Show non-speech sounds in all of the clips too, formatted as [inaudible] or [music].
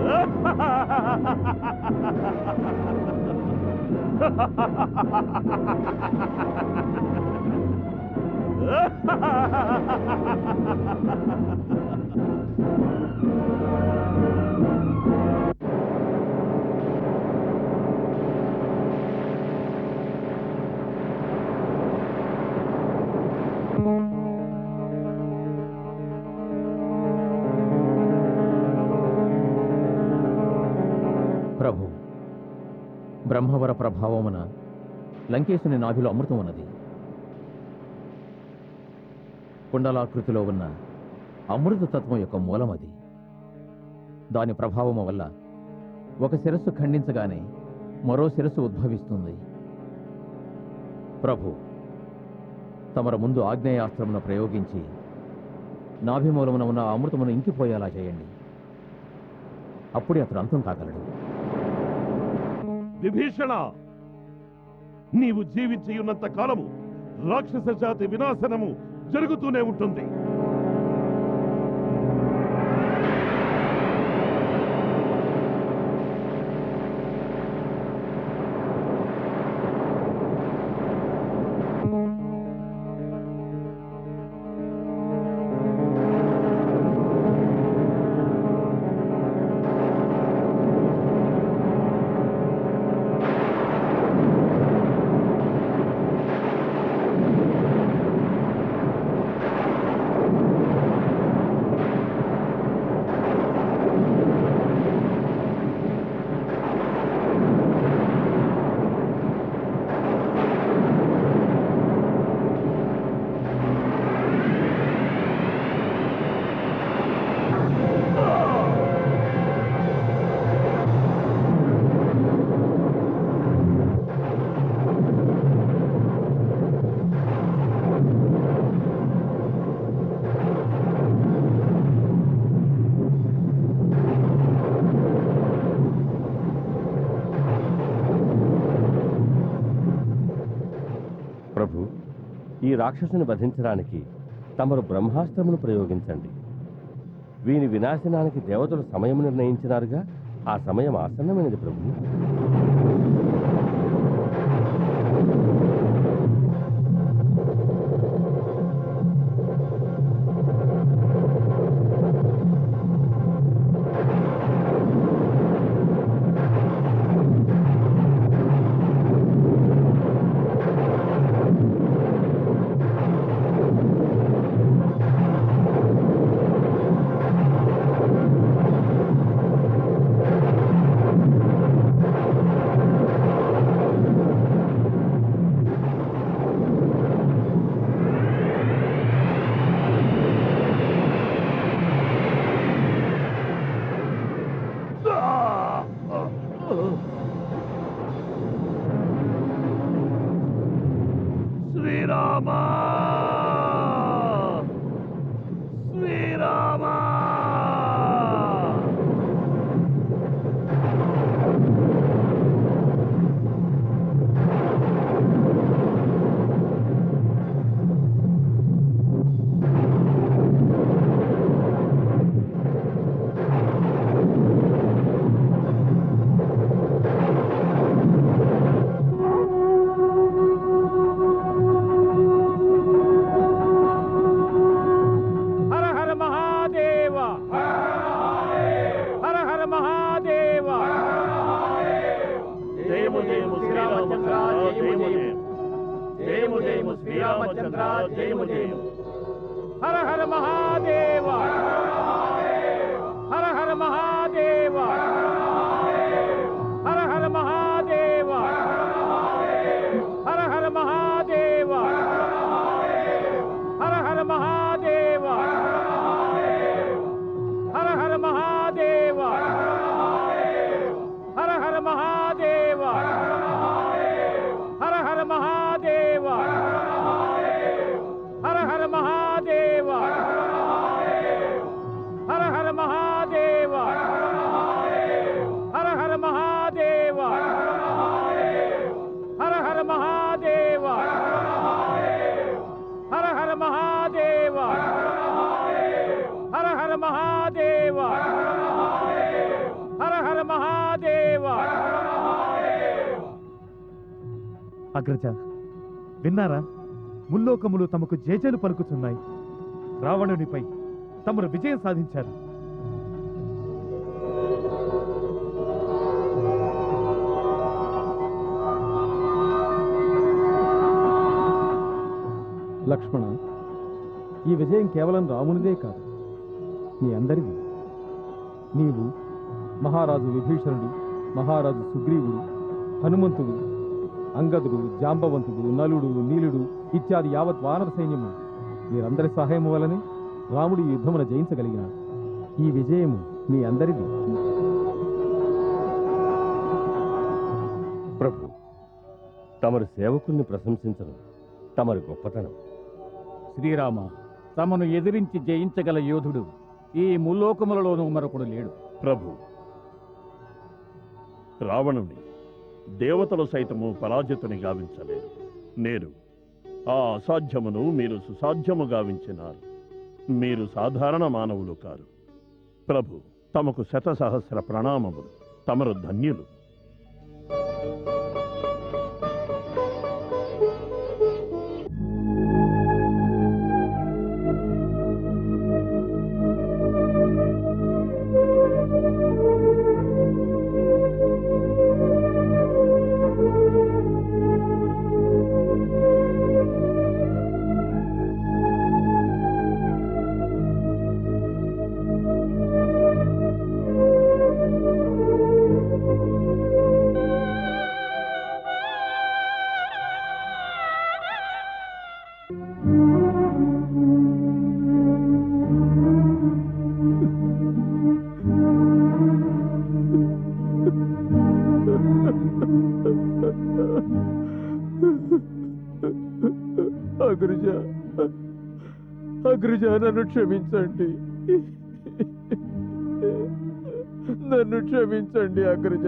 ప్రభు [laughs] బ్రహ్మవర ప్రభావమున లంకేశుని నాభిలో అమృతం ఉన్నది. కుండలాకృతిలో ఉన్న అమృత తత్వం యొక్క మూలం అది. దాని ప్రభావము వల్ల ఒక శిరస్సు ఖండించగానే మరో శిరస్సు ఉద్భవిస్తుంది. ప్రభు తమర ముందు ఆగ్నేయాస్త్రమును ప్రయోగించి నాభిమూలమున ఉన్న అమృతమును ఇంకిపోయేలా చేయండి. అప్పుడే అతడు అంతం కాగలడు. విభీషణ నీవు జీవించి ఉన్నంత కాలము రాక్షస జాతి వినాశనము జరుగుతూనే ఉంటుంది. ఈ రాక్షసుని వధించడానికి తమరు బ్రహ్మాస్త్రమును ప్రయోగించండి. వీని వినాశనానికి దేవతలు సమయం నిర్ణయించినారుగా ఆ సమయం ఆసన్నమైనది ప్రభు అగ్రజ. విన్నారా? ముల్లోకములు తమకు జేజేలు పలుకుతున్నాయి రావణునిపై తమరు విజయం సాధించారు. లక్ష్మణ ఈ విజయం కేవలం రామునిదే కాదు. మీ అందరిది. నీవు మహారాజు విభీషణుడు మహారాజు సుగ్రీవుడు హనుమంతుడు అంగదుడు జాంబవంతుడు నలుడు నీలుడు ఇత్యాది యావత్ వానర సైన్యము. వీరందరి సహాయము వలనే రాముడు ఈ యుద్ధమున జయించగలిగినాడు. ఈ విజయము మీ అందరిది. ప్రభు తమరు సేవకుల్ని ప్రశంసించడం తమరి గొప్పతనం. శ్రీరామ తమను ఎదిరించి జయించగల యోధుడు ఈ ముల్లోకములలోనూ మరొకడు లేడు. ప్రభు రావణుని దేవతలు సైతము పరాజితుని గావించలేరు నేను ఆ అసాధ్యమును మీరు సుసాధ్యము గావించినారు. మీరు సాధారణ మానవులు కారు. ప్రభు తమకు శత సహస్ర ప్రణామములు. తమరు ధన్యులు. అగ్రజ అగ్రజ నన్ను క్షమించండి. నన్ను క్షమించండి అగ్రజ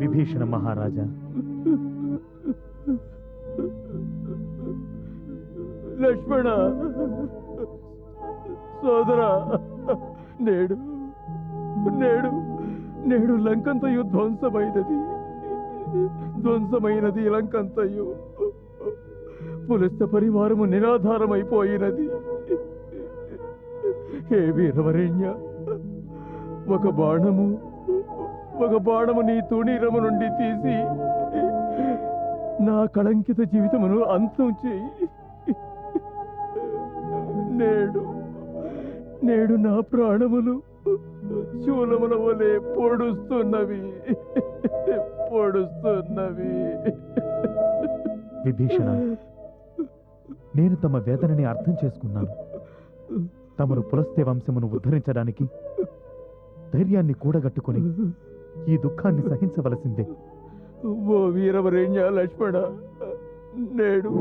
విభీషణ మహారాజా. లక్ష్మణ సోదరా నేడు నేడు నేడు లంకంతయు ధ్వంసమైనది ధ్వంసమైనది ఇలంకంతయ్యో పులస్త పరివారము నిరాధారమైపోయినది. హే వీరవరేణ్య ఒక బాణము ఒక బాణము నీ తుణీరము నుండి తీసి నా కళంకిత జీవితమును అంతం చేయి. నేడు నేడు నా ప్రాణములు శూలముల వలె పొడుస్తున్నవి. పొడుస్తున్నవి. విభీషణ నేను తమ వేదనని అర్థం చేసుకున్నాను. తమరు పులస్తే వంశమును ఉద్ధరించడానికి ధైర్యాన్ని కూడగట్టుకొని ఈ దుఃఖాన్ని సహించవలసిందే. ఓ వీరవరేణ్య లక్ష్మణ నేడు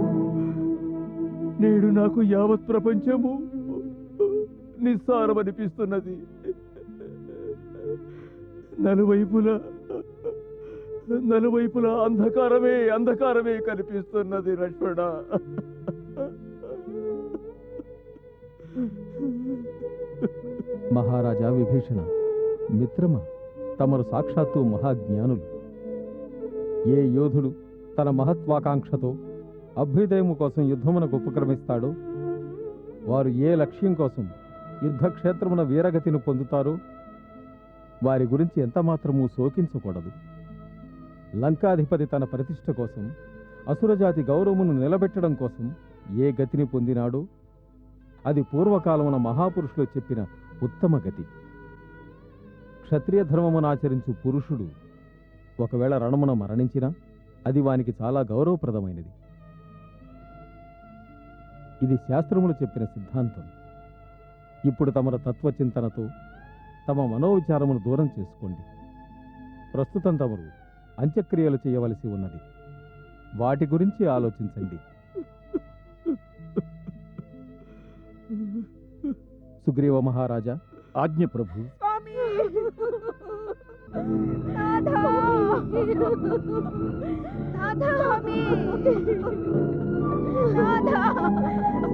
నేడు నాకు యావత్ ప్రపంచము నిస్సారమనిపిస్తున్నది. నలువైపులా నలువైపులా అంధకారమే అంధకారమే కనిపిస్తున్నది లక్ష్మణ మహారాజా విభీషణ మిత్రమ తమరు సాక్షాత్తు మహాజ్ఞానులు. ఏ యోధుడు తన మహత్వాకాంక్షతో అభ్యుదయము కోసం యుద్ధమునకు ఉపక్రమిస్తాడో వారు ఏ లక్ష్యం కోసం యుద్ధక్షేత్రమున వీరగతిని పొందుతారో వారి గురించి ఎంత మాత్రమూ శోకించకూడదు. లంకాధిపతి తన ప్రతిష్ట కోసం అసురజాతి గౌరవమును నిలబెట్టడం కోసం ఏ గతిని పొందినాడో అది పూర్వకాలమున మహాపురుషులు చెప్పిన ఉత్తమ గతి. క్షత్రియ ధర్మమును ఆచరించు పురుషుడు ఒకవేళ రణమున మరణించినా అది వానికి చాలా గౌరవప్రదమైనది. ఇది శాస్త్రములు చెప్పిన సిద్ధాంతం. ఇప్పుడు తమర తత్వచింతనతో తమ మనోవిచారమును దూరం చేసుకోండి. ప్రస్తుతం తమరు అంత్యక్రియలు చేయవలసి ఉన్నది. వాటి గురించి ఆలోచించండి. సుగ్రీవ మహారాజా ఆజ్ఞ ప్రభు.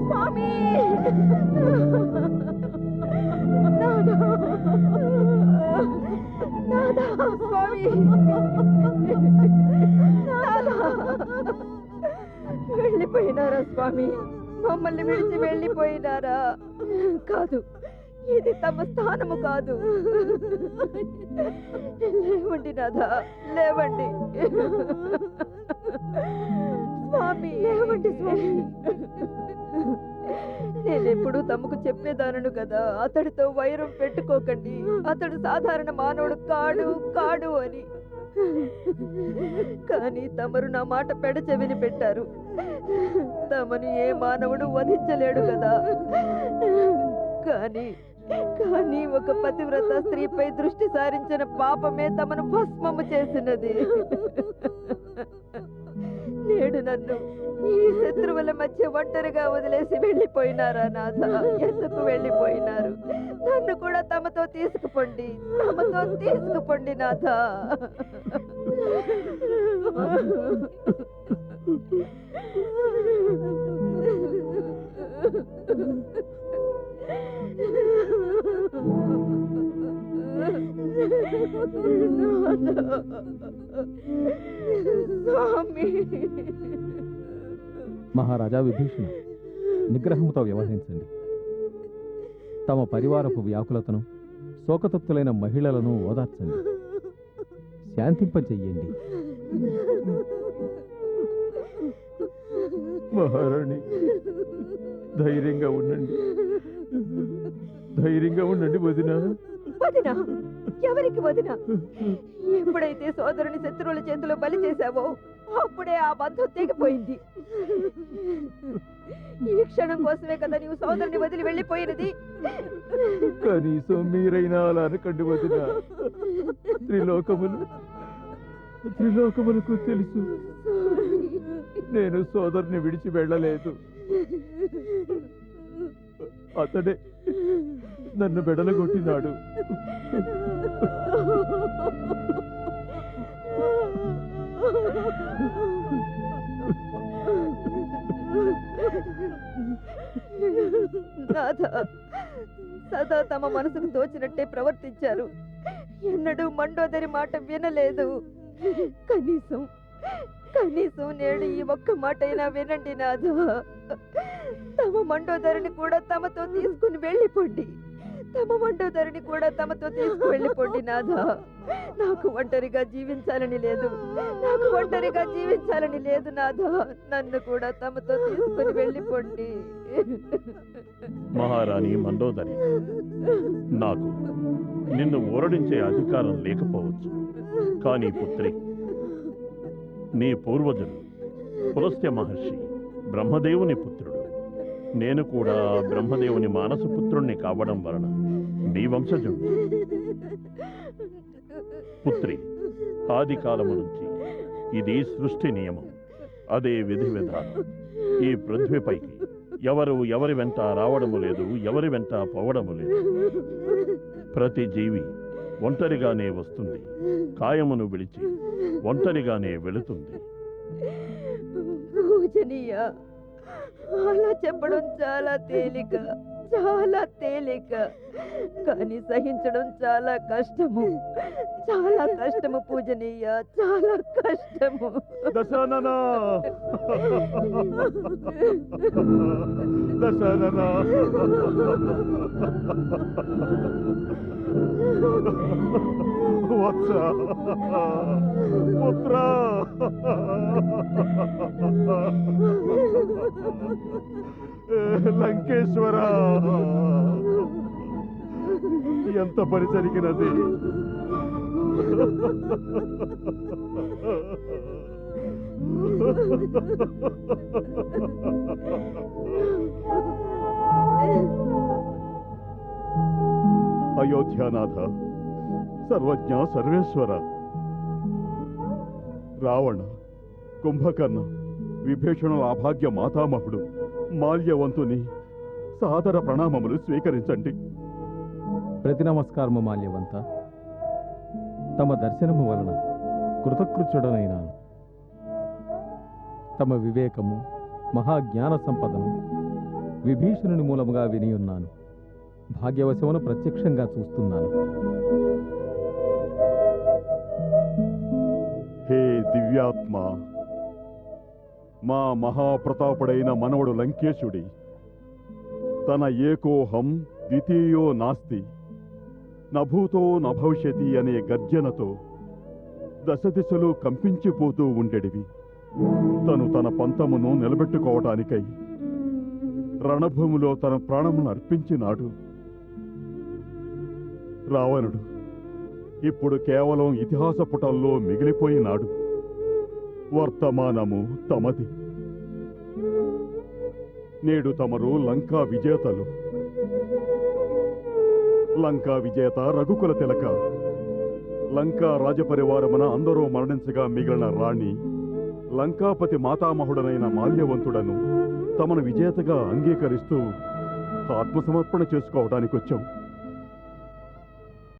స్వామి! స్వామి. వెళ్ళిపోయినారా స్వామి? మమ్మల్ని విడిచి వెళ్ళిపోయినారా? కాదు ఇది తమ స్థానము కాదు. లేవండి నాథా లేవండి. స్వామి. లేవండి స్వామి. నేనెప్పుడు తమకు చెప్పేదానను కదా అతడితో వైరం పెట్టుకోకండి. అతడు సాధారణ మానవుడు కాడు కాడు అని. కానీ తమరు నా మాట పెడచెవిని పెట్టారు. తమను ఏ మానవుడు వధించలేడు కదా కానీ కానీ ఒక పతివ్రత స్త్రీపై దృష్టి సారించిన పాపమే తమను భస్మము చేసినది. నేడు నన్ను ఈ శత్రువుల మధ్య ఒంటరిగా వదిలేసి వెళ్ళిపోయినారా నాథ ఎందుకు వెళ్ళిపోయినారు? నన్ను కూడా తమతో తీసుకుపోండి తమతో తీసుకుపోండి నాథ. స్వామి [laughs] మహారాజా విభీషణ నిగ్రహంతో వ్యవహరించండి. తమ పరివారపు వ్యాకులతను శోకతప్తులైన మహిళలను ఓదార్చండి. శాంతింపచెయ్యండి మహారాణి ధైర్యంగా ఉండండి. ధైర్యంగా ఉండండి వదిన. వదిన ఎవరికి వదిన? ఎప్పుడైతే సోదరుని శత్రువుల చేతిలో బలి చేశావో అప్పుడే ఆ బంధం తెగిపోయింది. ఈ క్షణం కోసమే కదా నీవు సోదరుని వదిలి వెళ్ళిపోయినది. కనీసం మీరైనా అలా అనకండి వదిన. త్రిలోకములు త్రిలోకములకు తెలుసు. నేను సోదరుని విడిచి వెళ్ళలేదు. అతడే నన్ను బెడలగొట్టినాడు. సదా తమ మనసుకు తోచినట్టే ప్రవర్తించారు. ఎన్నడూ మండోదరి మాట వినలేదు. కనీసం కనీసం నేడు ఈ ఒక్క మాట అయినా వినండి నాథ తమ మండోదరిని కూడా తమతో తీసుకుని వెళ్ళిపోండి. తమ వంటోదరిని కూడా తమతో తీసుకువెళ్ళిపోండి నాథా. నాథ నాకు ఒంటరిగా జీవించాలని లేదు. నాకు ఒంటరిగా జీవించాలని లేదు నాథ. నన్ను కూడా తమతో తీసుకుని వెళ్ళిపోండి. మహారాణి మండోదరి నాకు నిన్ను ఊరడించే అధికారం లేకపోవచ్చు. కానీ పుత్రి నీ పూర్వజుడు పులస్త్య మహర్షి బ్రహ్మదేవుని పుత్రుడు. నేను కూడా బ్రహ్మదేవుని మానసపుత్రుణ్ణి కావడం వలన నీ వంశజుడు పుత్రి ఆది కాలము నుంచి ఇది సృష్టి నియమం. అదే విధి విధానం. ఈ పృథ్వీపైకి ఎవరు ఎవరి వెంట రావడము లేదు ఎవరి వెంట పోవడము లేదు. ప్రతి జీవి ఒంటరిగానే వస్తుంది. కాయమును విడిచి ఒంటరిగానే వెళుతుంది. పూజనీయ అలా చెప్పడం చాలా తేలిక. చాలా తేలిక. కానీ సహించడం చాలా కష్టము. చాలా కష్టము పూజనీయ. చాలా కష్టము. దశానన. దశానన. [laughs] వత్స పుత్ర లంకేశ్వర ఎంత పని జరిగినది అయోధ్యానాథ సర్వజ్ఞ సర్వేశ్వర. రావణ కుంభకర్ణ విభీషణుల అభాగ్య మాతామహుడు మాల్యవంతుని సాదర ప్రణామములు స్వీకరించండి. ప్రతి నమస్కారము మాల్యవంత. తమ దర్శనము వలన కృతకృత్యుడనైనాను. తమ వివేకము మహాజ్ఞాన సంపదను విభీషణుని మూలముగా వినియున్నాను. భాగ్యవశమును ప్రత్యక్షంగా చూస్తున్నాను. దివ్యాత్మ. మా మహాప్రతాపుడైన మనవడు లంకేశుడి. తన ఏకోహం ద్వితీయో నాస్తి. నభూతో నభవిష్యతి అనే గర్జనతో దశ దిశలు కంపించిపోతూ ఉండేటివి తను తన పంతమును నిలబెట్టుకోవటానికై రణభూమిలో తన ప్రాణమును అర్పించినాడు. రావణుడు ఇప్పుడు కేవలం ఇతిహాస పుటల్లో మిగిలిపోయినాడు. వర్తమానము తమది. నేడు తమరు లంకా విజేతలు. లంకా విజేత రఘుకుల తిలక. లంకా రాజపరివారమున అందరూ మరణించగా మిగిలిన రాణి లంకాపతి మాతామహుడనైన మాల్యవంతుడను తమను విజేతగా అంగీకరిస్తూ ఆత్మసమర్పణ చేసుకోవడానికి వచ్చాం